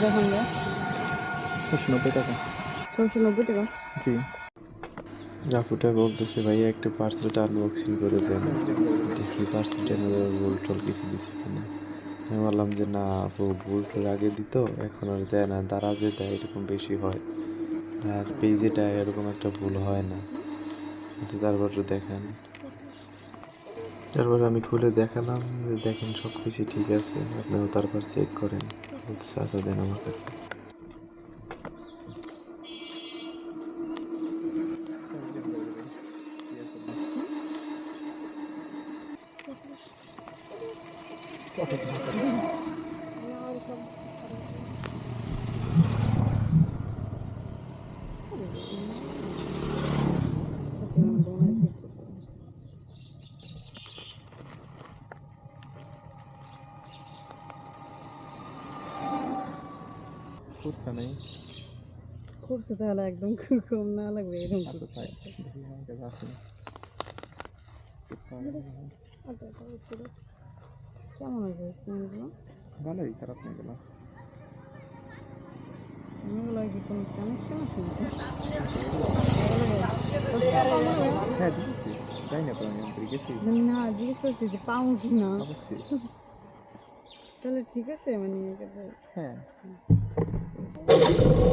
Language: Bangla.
দেখুন না ছশো নব্বই টাকা। ছশো নব্বই টাকা? জি। আপুটা বলতেছে ভাইয়া একটু পার্সেলটা আনবক্সিং করে দেন। দেখি পার্সেলটা ভুল টল কিছু দিছে কিনা। আমি বললাম যে না আপু ভুল টল আগে দিত এখন আর দেয় না। দারাজে দেয় এরকম বেশি হয়। আর পেজে দেয় এরকম একটা ভুল হয় না। তো তারপর দেখেন। তারপর আমি খুলে দেখালাম যে দেখেন সব কিছু ঠিক আছে। আপনিও তারপর চেক করেন। বলতেছে আচ্ছা দেন আমার কাছে ফুটছে নেই। করছে তাহলে একদম কম না লাগবে এরকম আচ্ছা তাই। দেখি আমার কাছে আছে কেমন হয়েছে স্মেলগুলো ভালোই খারাপ না গেল এগুলো কি কোনো কানেকশন আছে হ্যাঁ দিয়েছি যাই না তো আমি অন্তরে গেছি না জিজ্ঞেস করছি যে পাবো কি না? অবশ্যই। তাহলে ঠিক আছে মানে হ্যাঁ। Thank you.